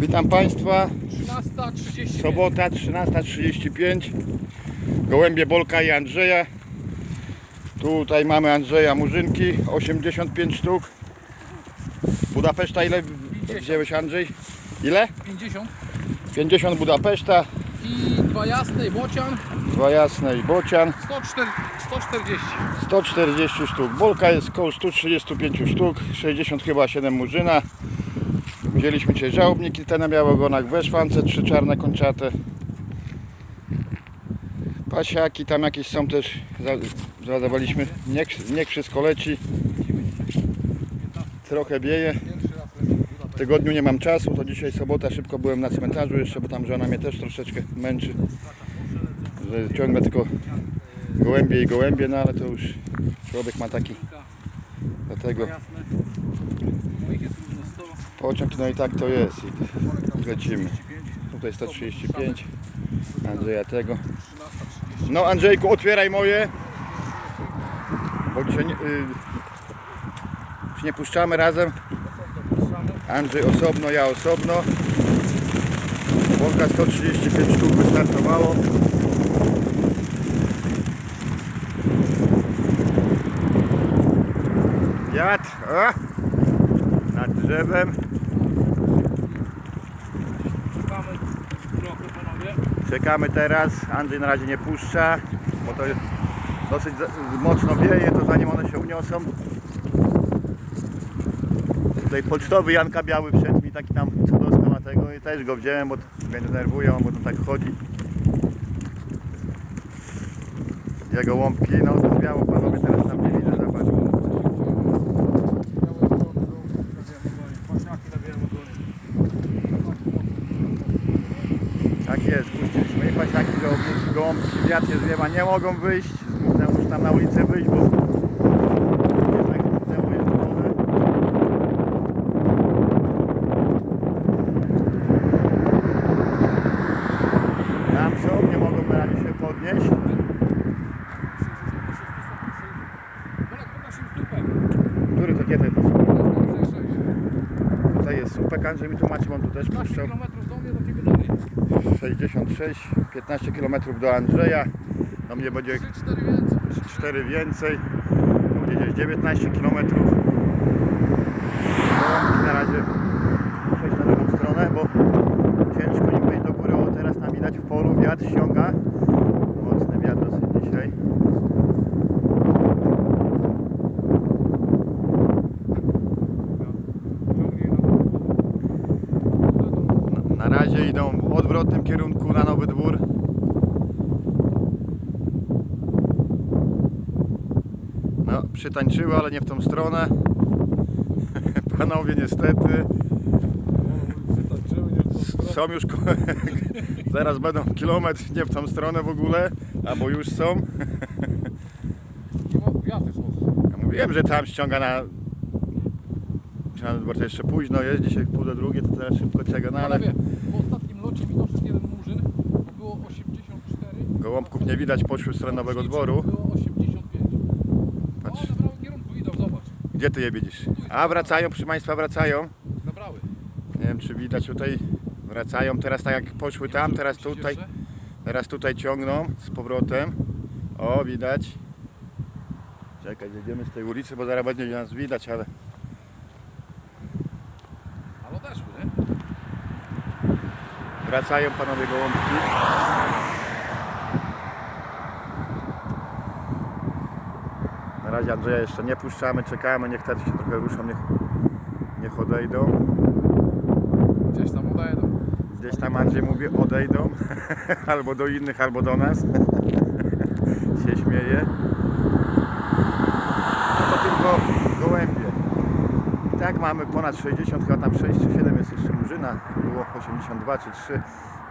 Witam Państwa. 13.30. Sobota 13.35. Gołębie Bolka i Andrzeja. Tutaj mamy Andrzeja Murzynki, 85 sztuk. Budapeszta ile wziąłeś Andrzej? Ile? 50. 50 Budapeszta, I dwa jasne i bocian. dwa jasne i bocian. 104, 140. 140 sztuk. Bolka jest koło 135 sztuk, 60 chyba 7 murzyna. Wzięliśmy cię żałobniki te na białogonach, we szwance, trzy czarne kończate. Pasiaki tam jakieś są też, za- zadawaliśmy. Niech, niech wszystko leci. Trochę lecę w W tygodniu nie mam czasu, to dzisiaj sobota, szybko byłem na cmentarzu jeszcze, bo tam żona mnie też troszeczkę męczy. Że ciągle tylko gołębie i gołębie, no ale to już człowiek ma taki, dlatego pociąg, no i tak to jest i lecimy. 135. Tutaj 135, Andrzeja tego. 13.30. No Andrzejku, otwieraj moje, bo dzisiaj nie, y, nie puszczamy razem. Andrzej osobno, ja osobno. Wolka 135 sztuk wystartowało. Jad, o, nad drzewem. Szukamy trochę panowie. Czekamy teraz. Andrzej na razie nie puszcza, bo to dosyć mocno wieje, to zanim one się uniosą. Tutaj pocztowy Janka Biały wszedł mi taki tam co dostał na tego i też go wziąłem, bo mnie denerwują, bo to tak chodzi. Jego łąbki, no to biało panowie teraz tam nie widzę, zobacz. Białe wody, Pasiaki na białym ogonie. Tak jest, puściliśmy i pasiaki gołąbki, gołąbki, wiatr się zwiewa, nie mogą wyjść, zmuszę już tam na ulicę wyjść, bo jednak jest wodę. Tam są, nie mogą na razie się podnieść. Który to kiedy to 6. Tutaj jest słupek, Andrzej mi tłumaczy, on tu też 15 puszczał. km do mnie, do ciebie dalej. 66, 15 km do Andrzeja, do mnie będzie 3-4 więcej. 4 więcej, tu gdzieś 19 km. Na razie przejść na drugą stronę, bo ciężko nim wyjść do góry. O, teraz tam widać w polu wiatr ściąga. Mocny wiatr dosyć dzisiaj. Ciągnij na Na, na razie idą w odwrotnym kierunku na Nowy Dwór. No, przytańczyły, ale nie w tą stronę. Panowie niestety. W. Są już, zaraz będą kilometr nie w tą stronę w ogóle, albo już są. Ja mówiłem, że tam ściąga na... Trzeba, jeszcze późno jest, dzisiaj pół do drugie, to teraz szybko czego, no ale Panowie, w ostatnim locie mi doszedł jeden murzyn, było 84. gołąbków nie widać, poszły w stronę Nowego Dworu. Było 85. Patrz. O, nabrały kierunku, idą, zobacz. Gdzie ty je widzisz? A wracają, proszę Państwa, wracają. Nabrały. Nie wiem, czy widać tutaj, wracają teraz tak jak poszły tam, teraz tutaj, teraz tutaj ciągną z powrotem. O, widać. Czekaj, jedziemy z tej ulicy, bo zaraz będzie nas widać, Ale odeszły, nie? Wracają panowie gołąbki. Na razie Andrzeja jeszcze nie puszczamy, czekamy, niech teraz się trochę ruszą, niech, niech odejdą. Gdzieś tam odejdą. Gdzieś tam Andrzej mówi odejdą, albo do innych, albo do nas. się śmieje. No to tylko gołębie. I tak mamy ponad 60, chyba tam 6 czy 7 jest jeszcze murzyna. Było 82 czy 3.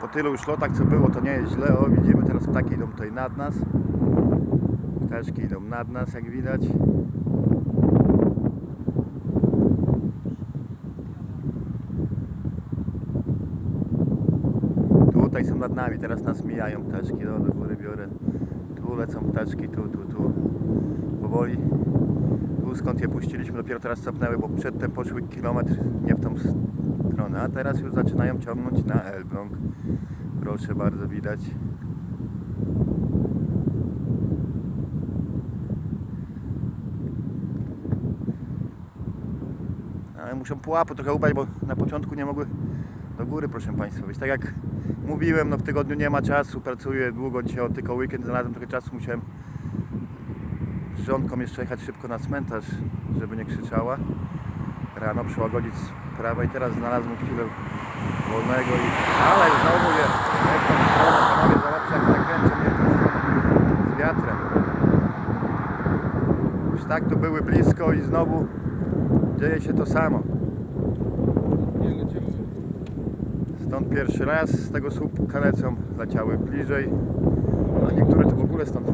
Po tylu już lotach co było, to nie jest źle. O, widzimy teraz ptaki idą tutaj nad nas. Ptaszki idą nad nas, jak widać. Tutaj są nad nami, teraz nas mijają ptaszki, no do góry biorę. Tu lecą ptaszki, tu, tu, tu. Powoli. Tu skąd je puściliśmy, dopiero teraz cofnęły, bo przedtem poszły kilometr nie w tą stronę. A teraz już zaczynają ciągnąć na Elbląg. Proszę bardzo, widać. Ale muszą pułapu trochę ubać, bo na początku nie mogły do góry, proszę Państwa. Więc tak jak mówiłem, no w tygodniu nie ma czasu, pracuję długo, dzisiaj tylko weekend, znalazłem trochę czasu, musiałem z żonką jeszcze jechać szybko na cmentarz, żeby nie krzyczała. Rano przyłagodzić sprawę i teraz znalazłem chwilę wolnego i... Ale znowu je, jak tą stronę, panowie, zobaczcie jak nakręcą mnie tą stronę z wiatrem. Już tak tu były blisko i znowu dzieje się to samo. Stąd pierwszy raz z tego słupka lecą, leciały bliżej. A niektóre to w ogóle stąd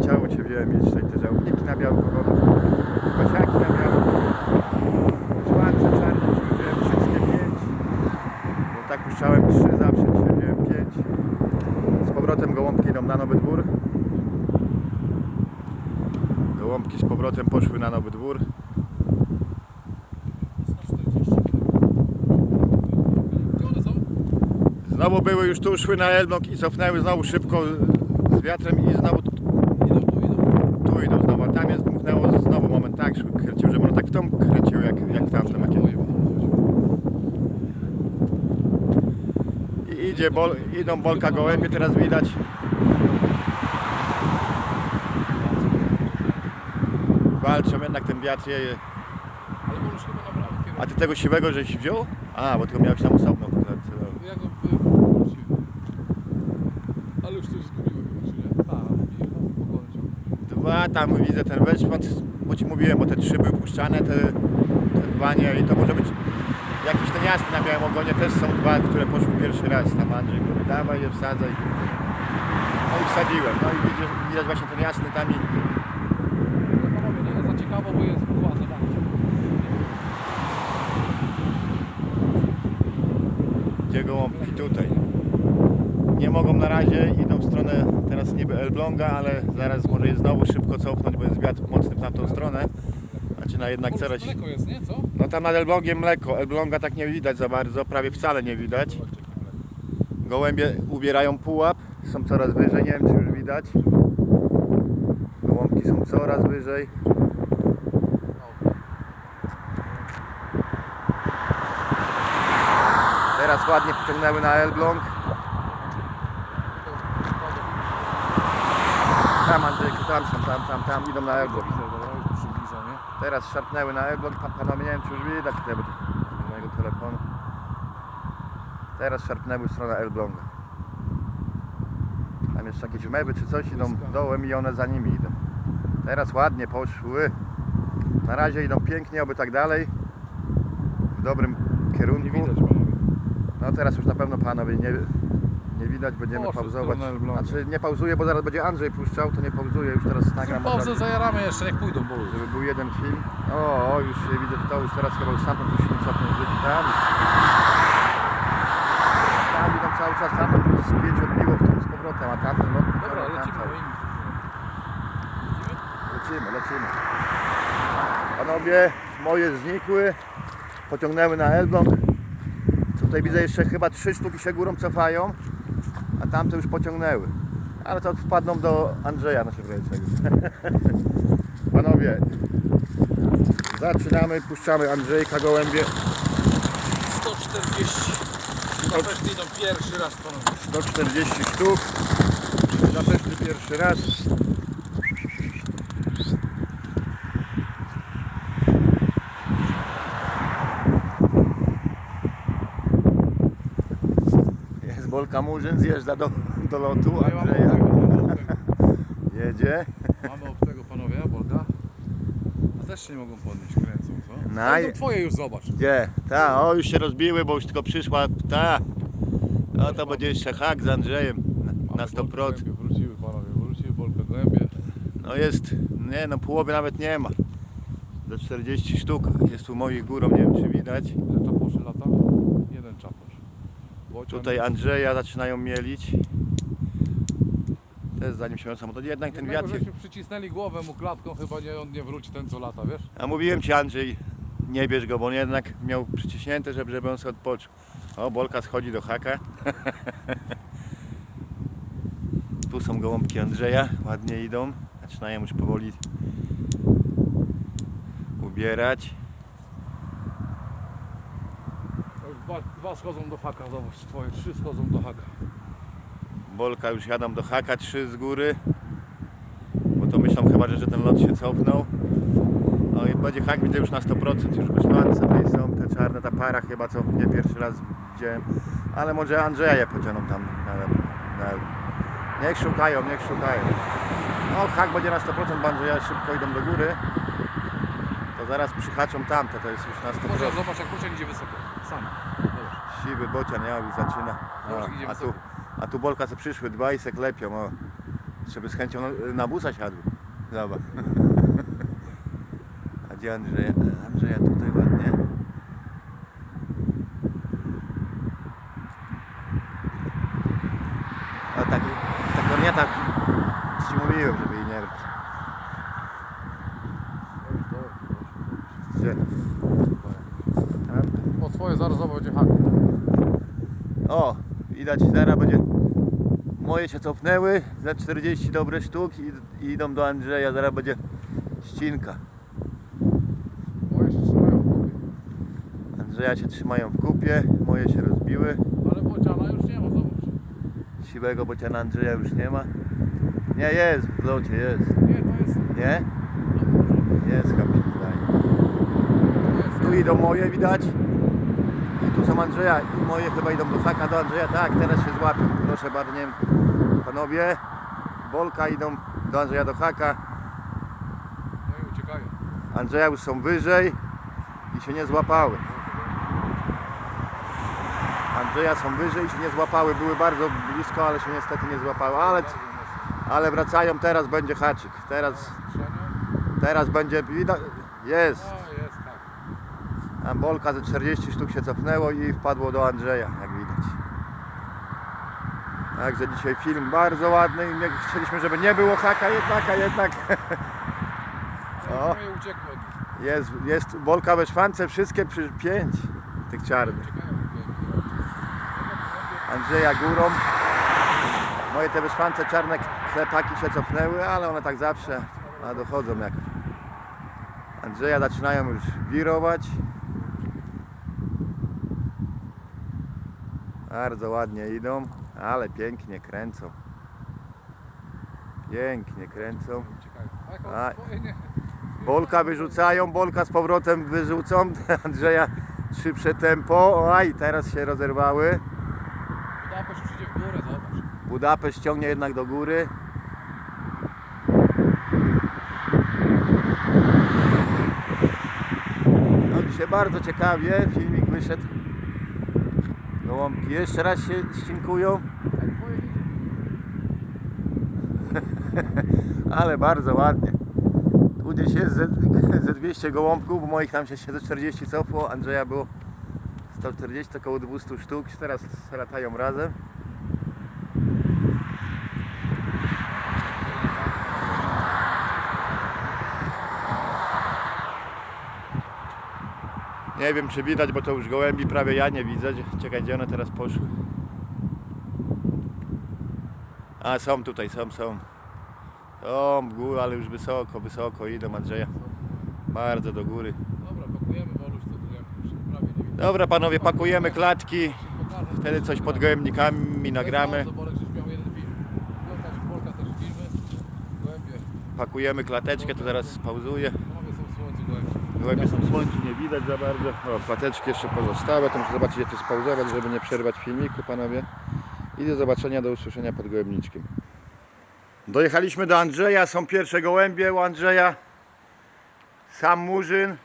cię wziąłem mieć tutaj te żałobniki na białych ogonach, pasiaki na białych, czwarte czarne, wziąłem wszystkie pięć. Bo tak puszczałem trzy zawsze, wziąłem pięć. Z powrotem gołąbki idą na nowy dwór. Gołąbki z powrotem poszły na nowy dwór. 140. Gdzie one są? Znowu były już tu, szły na Elbląg i cofnęły znowu szybko z wiatrem i znowu. Tu idą znowu. A tam jest dmuchnęło znowu moment tak kręcił, żeby ono tak w tą kręcił jak, jak tamten. Jak... I idzie bol, idą bolka gołębie, teraz widać. Walczą, jednak ten wiatr je. Ale on już chyba naprawdę A ty tego siwego żeś wziął? A, bo tylko miałeś tam osobno. klatce, no. Ja go wy- wróciłem. Ale już coś zgubiłem chyba, czy nie? Tak, i no, pogony ciągle. Dwa tam widzę ten weszpot, bo ci mówiłem, bo te trzy były puszczane, te, te dwa nie i to może być jakiś ten jasny na białym ogonie też są dwa, które poszły pierwszy raz. Tam Andrzej mówi, dawaj je wsadzaj. No i wsadziłem. No i widać, widać właśnie ten jasny tam i za ciekawo, bo jest gdzie gołąbki tutaj. Nie mogą na razie, w stronę teraz niby Elbląga, ale zaraz może je znowu szybko cofnąć, bo jest wiatr mocny w tamtą stronę. Zaczyna jednak Polskie coraz... mleko jest, nie? Co? No tam nad Elblągiem mleko. Elbląga tak nie widać za bardzo, prawie wcale nie widać. Gołębie ubierają pułap, są coraz wyżej, nie wiem czy już widać. Gołąbki są coraz wyżej. Teraz ładnie pociągnęły na Elbląg. Tam tam są, tam, tam, tam, idą na Elbląg. Widzę, dobra, już przybliża, nie? Teraz szarpnęły na Elbląg, pa- panowie nie wiem czy już widać tutaj, bo to mojego telefonu. Teraz szarpnęły w stronę Elbląga. Tam jeszcze jakieś mewy czy coś idą dołem i one za nimi idą. Teraz ładnie poszły. Na razie idą pięknie, oby tak dalej. W dobrym kierunku. Nie widać. No teraz już na pewno panowie nie, nie widać, będziemy pauzować. Znaczy nie pauzuję, bo zaraz będzie Andrzej puszczał, to nie pauzuję, już teraz nagram. od Pauzę razu. zajaramy jeszcze, niech pójdą, bo Żeby był jeden film. O, o już się widzę, to już teraz chyba już stamtąd już się cofnął wróci tam. Tam idą cały czas, tam z pięć odbiło w tym z powrotem, a no Dobra, tam lecimy cały. moimi. Lecimy, lecimy. Panowie, moje znikły, pociągnęły na Elbląg. Tutaj widzę jeszcze chyba trzy sztuki się górą cofają, a tamte już pociągnęły. Ale to wpadną do Andrzeja naszego ręcznego. Panowie, zaczynamy, puszczamy Andrzejka gołębie. 140. Budapeszty idą pierwszy raz, panowie. 140 sztuk. Zapewne pierwszy raz. Jest Bolka Murzyn, zjeżdża do, do lotu Andrzeja. Jedzie. Mamy obcego panowie, Bolga. A też się nie mogą podnieść, kręcą, co? Naj- Będą twoje już zobacz. Gdzie? Ta, o już się rozbiły, bo już tylko przyszła ta. No to będzie jeszcze hak z Andrzejem na, na Mamy 100%. Bolka gołębie, Wróciły panowie, wróciły Bolka gołębie. No jest, nie no połowy nawet nie ma. Do 40 sztuk jest tu moich górą, nie wiem czy widać. Ile czaposzy lata? Tutaj Andrzeja zaczynają mielić. Też zanim się to jednak ten wiatr. żeśmy przycisnęli głowę mu klatką, chyba nie, on nie wróci ten co lata, wiesz? A mówiłem ci Andrzej, nie bierz go, bo on jednak miał przyciśnięte, żeby, żeby on sobie odpoczął. O, Bolka schodzi do haka. tu są gołąbki Andrzeja, ładnie idą. Zaczynają już powoli ubierać. Już Dwa, dwa schodzą do haka, zobacz, twoje trzy schodzą do haka. Bolka już jadą do haka, trzy z góry. Bo to myślą chyba, że, że ten lot się cofnął. No i będzie hak, widzę już na 100%, już wyszłance tutaj są, te czarne, ta para chyba co nie pierwszy raz widziałem. Ale może Andrzeja je pociągną tam na, na, Niech szukają, niech szukają. No hak będzie na 100%, bo Andrzeja szybko idą do góry. To zaraz przyhaczą tamte, to jest już na 100%. Zobacz, zobacz jak pociąg idzie wysoko. Sam. Siwy bocian ja już zaczyna. Dobra, O, idzie a, tu, a tu Bolka se przyszły, dwa i se klepią. O. Żeby z chęcią na, na busa siadły. Zobacz. A gdzie Andrzeja? Andrzeja tutaj ładnie. A tak, ta kornieta ci mówiłem, żeby jej nie brać. Gdzie? Tam. O twoje zaraz zobacz będzie hak. O, widać zaraz będzie. Moje się cofnęły za 40 dobre sztuk i, i idą do Andrzeja, zaraz będzie ścinka. Moje się trzymają w głowie. Andrzeja się trzymają w kupie, moje się rozbiły. Ale bociana już nie ma, zobacz. Siwego bociana Andrzeja już nie ma. Nie, jest, w locie jest. Nie, to jest... Nie? Jest, chyba mi się wydaje. Tu idą moje widać. Są Andrzeja. I moje chyba idą do haka do Andrzeja. Tak, teraz się złapią. Proszę bardzo, nie wiem, panowie. Bolka idą do Andrzeja do haka. No i uciekają. Andrzeja już są wyżej i się nie złapały. Andrzeja są wyżej i się nie złapały. Były bardzo blisko, ale się niestety nie złapały. Ale, ale wracają, teraz będzie haczyk. Teraz, teraz będzie. Jest. A Bolka ze 40 sztuk się cofnęło i wpadło do Andrzeja, jak widać. Także dzisiaj film bardzo ładny i my chcieliśmy, żeby nie było haka jednak, a jednak O. Jest, jest Bolka we szwance, wszystkie przy pięć tych czarnych. Andrzeja górą. Moje te wyszwance czarne klepaki się cofnęły, ale one tak zawsze a dochodzą jak. Andrzeja zaczynają już wirować. Bardzo ładnie idą, ale pięknie kręcą. Pięknie kręcą. A. Bolka wyrzucają, Bolka z powrotem wyrzucą. Andrzeja szybsze tempo. Aj, teraz się rozerwały. Budapeszt już idzie w górę, zobacz. Budapeszt ciągnie jednak do góry. No dzisiaj bardzo ciekawie, filmik wyszedł. Gołąbki jeszcze raz się ścinkują, ale bardzo ładnie. Tu gdzieś jest ze, ze 200 gołąbków, moich tam się ze 40 cofło, Andrzeja było 140, to około 200 sztuk, teraz latają razem. Nie wiem czy widać, bo to już gołębi prawie ja nie widzę. Czekaj, gdzie one teraz poszły. A są tutaj, są, są. Są w górę, ale już wysoko, wysoko idą Andrzeja. Bardzo do góry. Dobra, pakujemy Woluś, co tu prawie nie widać. Dobra panowie, pakujemy klatki. Wtedy coś pod gołębnikami nagramy. Pakujemy klateczkę, to zaraz pauzuję. Panowie są w słońcu w słońcu, nie widać za bardzo. O, klateczki jeszcze pozostałe, to muszę zobaczyć, jak to spauzować, żeby nie przerwać filmiku, panowie. I do zobaczenia, do usłyszenia pod gołębniczkiem. Dojechaliśmy do Andrzeja, są pierwsze gołębie u Andrzeja. Sam Murzyn.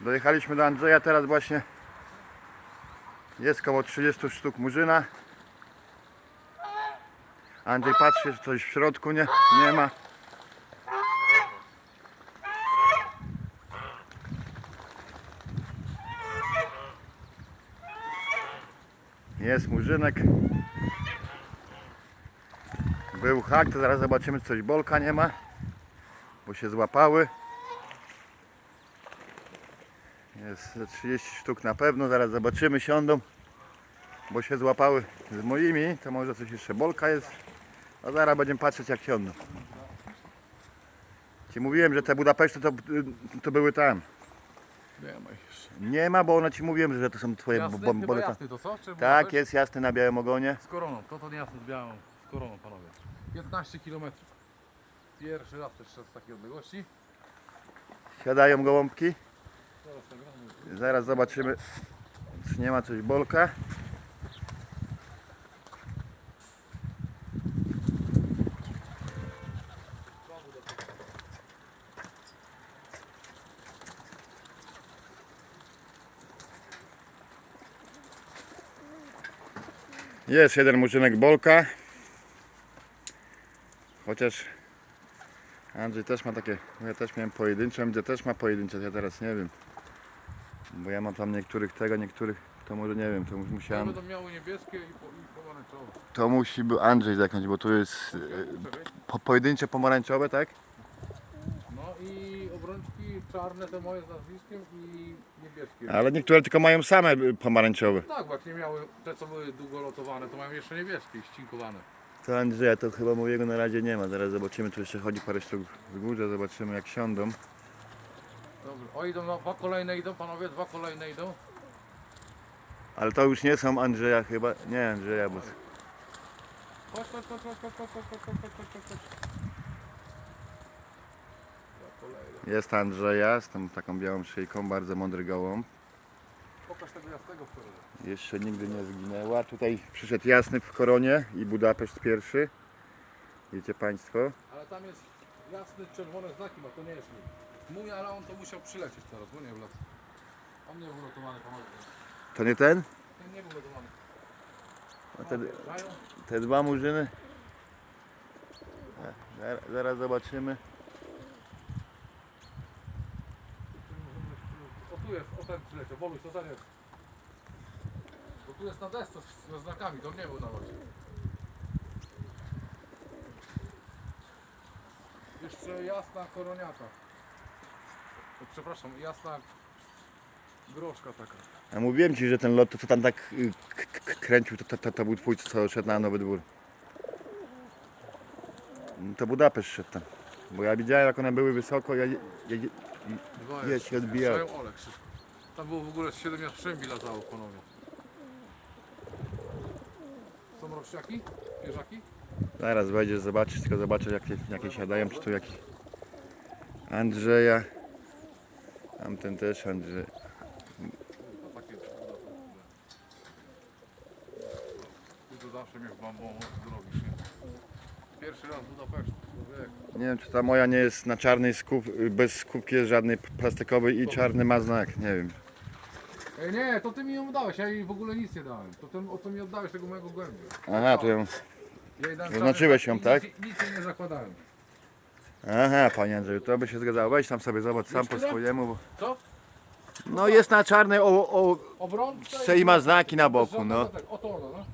Dojechaliśmy do Andrzeja, teraz właśnie jest około 30 sztuk Murzyna. Andrzej patrzy, coś w środku nie, nie ma. Jest murzynek. Był hak, to zaraz zobaczymy, czy coś bolka nie ma. bo się złapały. Jest ze 30 sztuk na pewno, zaraz zobaczymy, siądą, bo się złapały z moimi, to może coś jeszcze bolka jest, a zaraz będziemy patrzeć jak siądą. Ci mówiłem, że te Budapeszty to, to były tam. Nie ma. Nie ma, bo one ci mówiłem, że to są twoje Jasny? bo, bo, Chyba jasny to co? Czy Tak, jest jasny na białym ogonie. Z koroną, to to nie jasny z białą, z koroną panowie. 15 km. Pierwszy raz też z takiej odległości. Siadają gołąbki. Zaraz nagramy. Zaraz zobaczymy, czy nie ma coś bolka. Jest jeden murzynek bolka. Chociaż Andrzej też ma takie, ja też miałem pojedyncze, gdzie też ma pojedyncze, ja teraz nie wiem. Bo ja mam tam niektórych tego, niektórych to może nie wiem, to musiałem, będą miały niebieskie i, po, i pomarańczowe. to musi był Andrzej zaknąć, bo tu jest e, po, pojedyncze pomarańczowe, tak? No i obrączki czarne te moje z nazwiskiem i niebieskie. Ale niektóre tylko mają same e, pomarańczowe. Tak, bo jak nie miały, te co były długo lotowane, to mają jeszcze niebieskie i ścinkowane. To Andrzeja to chyba mojego na razie nie ma, zaraz zobaczymy, tu jeszcze chodzi parę sztuk w górze, zobaczymy jak siądą. Dobrze. O idą, no, dwa kolejne idą, panowie, dwa kolejne idą. Ale to już nie są Andrzeja chyba, nie Andrzeja, bo Chodź, chodź, chodź, chodź, chodź, chodź, chodź, chodź, chodź, chodź, chodź, chodź. Dwa kolejne. Jest Andrzeja z tą taką białą szyjką, bardzo mądry gołąb. Pokaż tego jasnego wczoraj. Jeszcze nigdy nie zginęła. Tutaj przyszedł Jasny w koronie i Budapeszt pierwszy. Wiecie Państwo? Ale tam jest jasny, czerwone znaki ma, to nie jest mój. Mój, ale on to musiał przylecieć teraz, bo nie wlazł. On nie był lotowany. To nie ten? Ten nie był lotowany. A te, te dwa murzyny? E, zaraz zobaczymy. O tu jest, o ten przyleciał, Woluś, to ten jest. Bo tu jest na desce z- znakami, to nie był na locie. Jeszcze jasna koroniata. O, Przepraszam, jasna groszka taka. Mówiłem Ci, że ten lot, to co tam tak y, k- k- kręcił, to, to, to, to był Twój, co szedł na Nowy Dwór. No To Budapeszt szedł tam. Bo ja widziałem, jak one były wysoko, ja, Dwa Ja się. Strzelają Olek. Tam było w ogóle 7 jastrzębi latało panowie. Są rościaki? Pierzaki? Zaraz wejdziesz, zobaczysz, tylko zobaczę jakie, jakie siadają, czy tu jakiś Andrzeja. Tamten też Andrzej. Takie Ty to zawsze mnie w bambą zrobisz, nie? Pierwszy raz w Budapesztu. Nie wiem, czy ta moja nie jest na czarnej skup, bez skupki jest żadnej plastikowej i czarny ma znak, nie wiem. Ej, nie, to ty mi ją dałeś, ja jej w ogóle nic nie dałem. To ten, o to mi oddałeś tego mojego głębia. Aha, tu ją. Ja jej dałem Zaznaczyłeś czarny ją, znak i tak? Nic, nic jej nie zakładałem. Aha, panie Andrzeju, to by się zgadzało. Weź tam sobie zobacz sam po swojemu. Bo... Co? No jest na czarnej o, o, Obrączka i ma znaki na boku, no. Oto ona, no.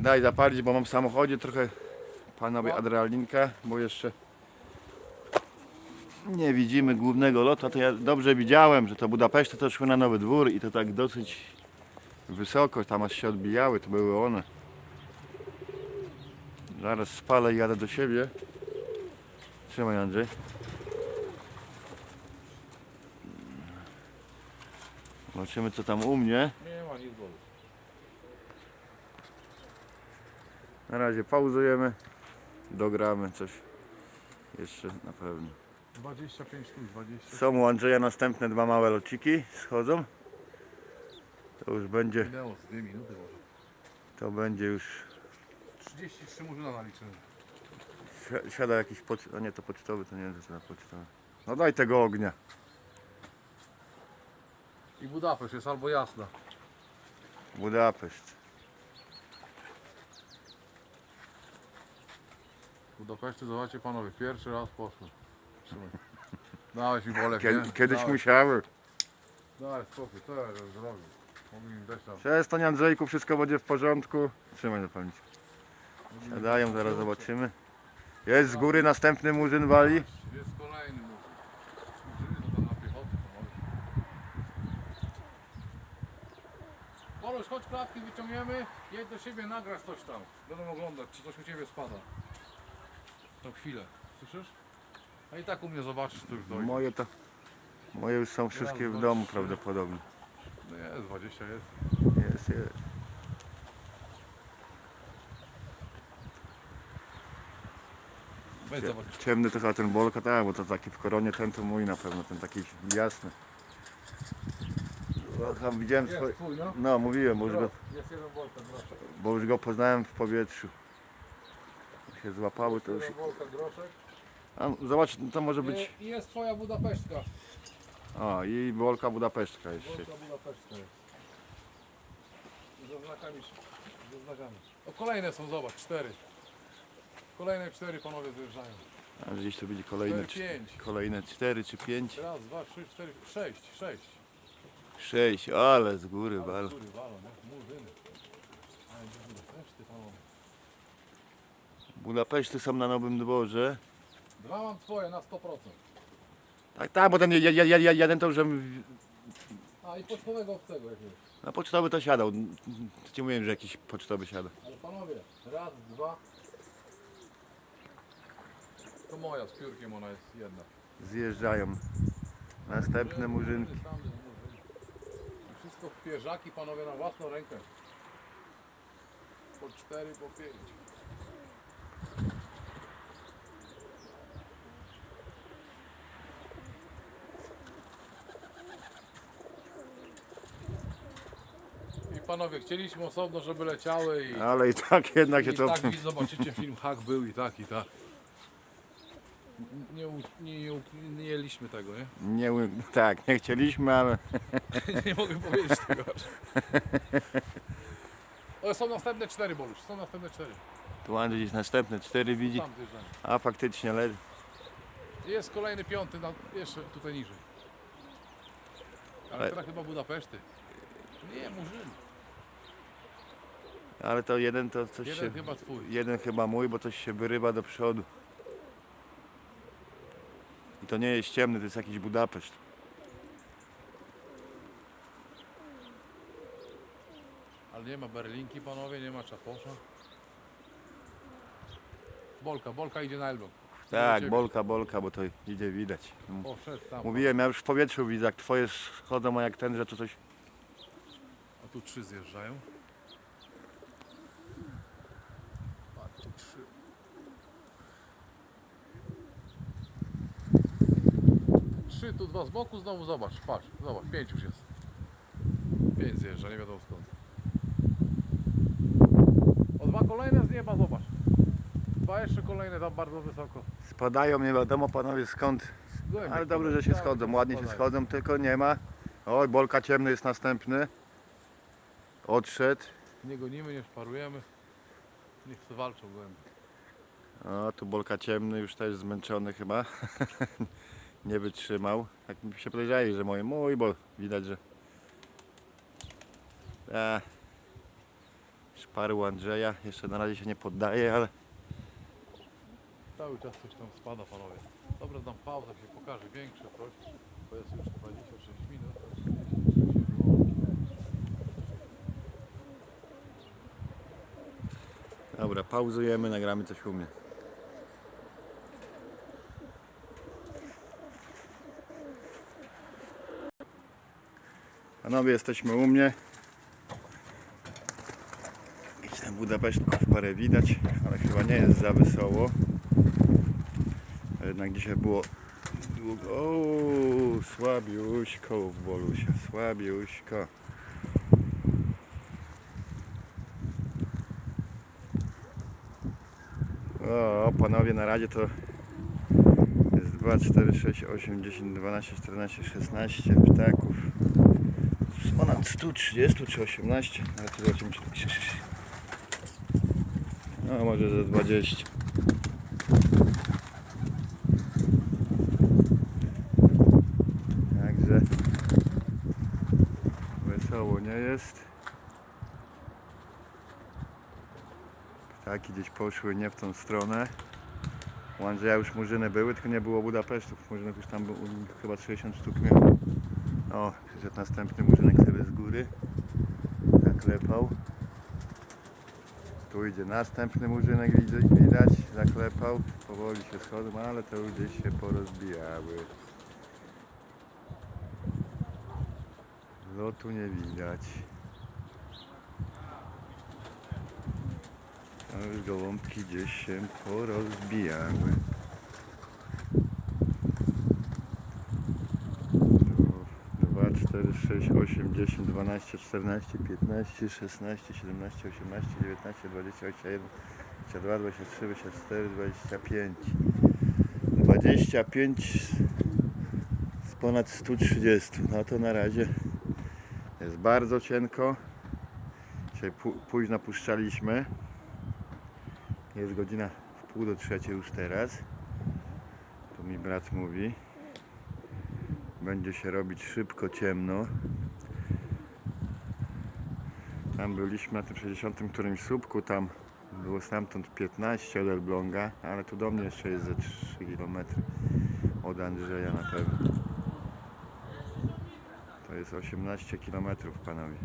Daj zapalić, bo mam w samochodzie trochę panowie No. adrenalinka, bo jeszcze nie widzimy głównego lotu, a to ja dobrze widziałem, że to Budapeszty to szły na Nowy Dwór i to tak dosyć wysoko, tam aż się odbijały, to były one. Zaraz spalę i jadę do siebie. Trzymaj Andrzej. Zobaczymy co tam u mnie. Nie ma nic Na razie pauzujemy. Dogramy coś jeszcze na pewno. 25 sztuk, 20. Są u Andrzeja następne dwa małe lociki, schodzą. To już będzie, Minęło z 2 minuty może. to będzie już, 33 murzyna naliczyłem. si- siada jakiś, poc... a nie to pocztowy, to nie wiem, co to pocztowy. No daj tego ognia. I Budapeszt jest albo jasna. Budapeszt. Budapeszty, zobaczcie panowie, pierwszy raz poszło. Trzymaj. Dałeś mi bolek, Kiedy, nie? kiedyś Dałeś. musiały. Daj spokój, co ja zrobił? Mogli mi dać tam. Przestań Andrzejku, wszystko będzie w porządku. Trzymaj zapalniczkę. Siadają, zaraz zobaczymy. Jest z góry następny murzyn wali. Jest kolejny murzyn. Murzyny to tam na piechotę pomogę. Poluś, chodź klatki wyciągniemy, jedź do siebie, nagrasz coś tam. Będą oglądać, czy coś u Ciebie spada. To chwilę, słyszysz? A i tak u mnie zobaczysz, to już dojdzie. Moje to. Moje już są wszystkie w domu prawdopodobnie. No jest, 20 jest. Jest, jest. Weź zobacz. Ciemny to chyba ten bolka, tak, bo to taki w koronie ten to mój na pewno, ten taki jasny. Tam widziałem. Jest twój, no. No mówiłem, bo już, go, Jest jeden groszek. bo już go poznałem w powietrzu. Się złapały to już... A, zobacz, to może być... I jest twoja Budapesztka. O, i bolka budapesztka jeszcze. Volta Budapesztka jest. Ze znakami. Ze znakami. O kolejne są, zobacz, cztery. Kolejne cztery panowie zjeżdżają. A gdzieś tu będzie kolejne, Cztery, pięć. kolejne 4 czy 5. Raz, dwa, trzy, cztery, sześć, sześć. 6, ale z góry góry walą, nie? Murzyny. Ale gdzie Budapeszty, panowie. Budapeszty są na Nowym Dworze. Dwa mam twoje na 100%. Tak, tak, bo ten je- je- je- je- jeden to już A i pocztowego obcego jakiegoś. na pocztowy to siadał. Ci mówiłem, że jakiś pocztowy siada. Ale panowie, raz, dwa. To moja z piórkiem ona jest jedna. Zjeżdżają. Następne murzynki. Wszystko w pierzaki panowie na własną rękę. Po cztery, po pięć. Panowie, chcieliśmy osobno, żeby leciały i, Ale i tak jednak się i to... tak widz, zobaczycie film Hak był i tak i tak. Nie, u- nie, nie, nie jeliśmy tego, nie? Nie, u- tak, nie chcieliśmy, ale nie mogę powiedzieć tego aż. O, są następne cztery, Bolusz, są następne cztery. tu Andrzej gdzieś następne 4 widzi. Tam. A faktycznie leży. Jest kolejny piąty, na, jeszcze tutaj niżej. Ale Ale- teraz chyba Budapeszty. Nie, Murzyn. Ale to jeden to coś Jeden się... chyba twój. Jeden chyba mój, bo coś się wyrywa do przodu. I to nie jest ciemny, to jest jakiś Budapeszt. Ale nie ma berlinki, panowie, nie ma czaposza. Bolka, Bolka idzie na Elbląg. Tak, bolka, bolka, bo to idzie widać. O, szedł tam. Mówiłem, ja już w powietrzu widzę, jak twoje schodzą, a jak ten, że to coś... A tu trzy zjeżdżają. Patrz, tu trzy. Trzy, tu dwa z boku, znowu zobacz, patrz, zobacz, pięć już jest. Pięć zjeżdża, nie wiadomo skąd. O dwa kolejne z nieba, zobacz. Dwa jeszcze kolejne tam bardzo wysoko. Spadają, nie wiadomo panowie skąd. Ale dobrze, że się Tak, schodzą, ładnie się spadają. schodzą, tylko nie ma. Oj, bolka ciemny jest następny. Odszedł. Nie gonimy, nie szparujemy. Niech se walczą głębiej. O, tu bolka ciemny, już też zmęczony chyba. nie wytrzymał. Tak mi się podejrzeli, że moje mój, bo widać, że... A, szpary u Andrzeja, jeszcze na razie się nie poddaje, ale Cały czas coś tam spada, panowie. Dobra, dam pauzę, jak się pokaże większe coś. To jest już 26 minut. dobra, pauzujemy, nagramy coś u mnie. Panowie, jesteśmy u mnie. Jakiś tam Budapesztków parę widać, ale chyba nie jest za wesoło. A Jednak dzisiaj było długo. O, słabiuśko w Bolusie, słabiuśko. O, panowie, na razie to jest 2, 4, 6, 8, 10, 12, 14, 16 ptaków. Ponad 130 czy 18, ale zobaczymy czy No może ze 20. Także wesoło nie jest. Ptaki gdzieś poszły nie w tą stronę. U Andrzeja już murzyny były, tylko nie było Budapesztów. Murzynów już tam był, chyba 60 sztuk miał. O, przyszedł następny murzynek góry. Zaklepał. Tu idzie następny murzynek, widać, zaklepał. Powoli się schodzą, ale to już gdzieś się porozbijały. Lotu nie widać. A już gołąbki gdzieś się porozbijały. Tu 2, 4, 6, 8, 10, 12, 14, 15, 16, 17, 18, 19, 20, 21, 22, 23, 24, 25. 25 z ponad 130. No to na razie jest bardzo cienko. Dzisiaj późno puszczaliśmy. Jest godzina w pół do trzeciej już teraz. Tu mi brat mówi. Będzie się robić szybko ciemno. Tam byliśmy na tym 60 którymś słupku, tam było stamtąd 15 od Elbląga, ale tu do mnie jeszcze jest ze 3 km od Andrzeja na pewno. To jest 18 km panowie.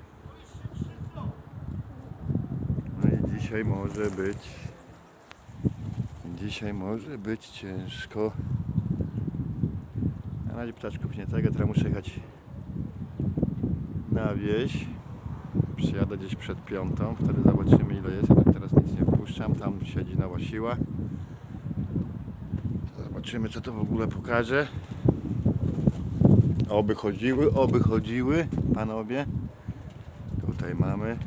No i dzisiaj może być dzisiaj może być ciężko. Na razie ptaczków nie tego, teraz muszę jechać na wieś. Przyjadę gdzieś przed piątą, wtedy zobaczymy ile jest. Ja teraz nic nie puszczam, tam siedzi nowa siła. Zobaczymy co to w ogóle pokaże. Oby chodziły, oby chodziły, panowie. Tutaj mamy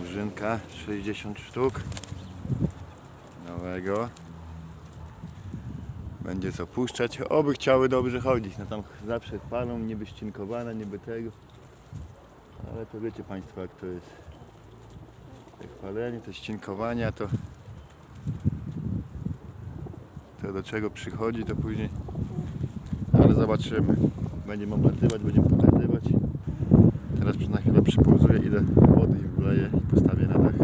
murzynka 60 sztuk nowego. Będzie co puszczać. Oby chciały dobrze chodzić. No tam zawsze palą, niby ścinkowane, niby tego. Ale to wiecie Państwo jak to jest. Jak palenie, to ścinkowania, to to do czego przychodzi, to później ale zobaczymy. Będziemy omlatywać, będziemy pokazywać. Teraz na chwilę przypauzuję, idę wody i wleję i postawię na dach.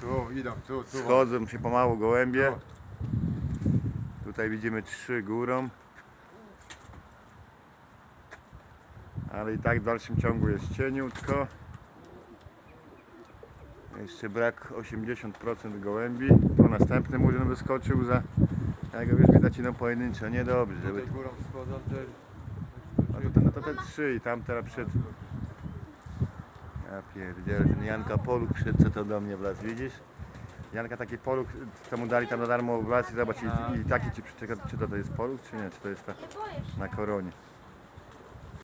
Tu, idą, tu, tu. Schodzą się pomału gołębie. Tutaj widzimy trzy górą. Ale i tak w dalszym ciągu jest cieniutko. Jeszcze brak 80% gołębi. Tu następny murzyn wyskoczył za... Jak już widać idą pojedynczo, niedobrze. Żeby... Górą schodzą. No to, te- no to te trzy i tam teraz przed... Ja pierdzielę, ten Janka Poluk przyszedł, co to do mnie wlazł, widzisz? Janka taki Poluk, co mu dali tam na darmo i zobacz, i, i taki ci przyczeka, czy to, to jest Poluk, czy nie, czy to jest ta na koronie.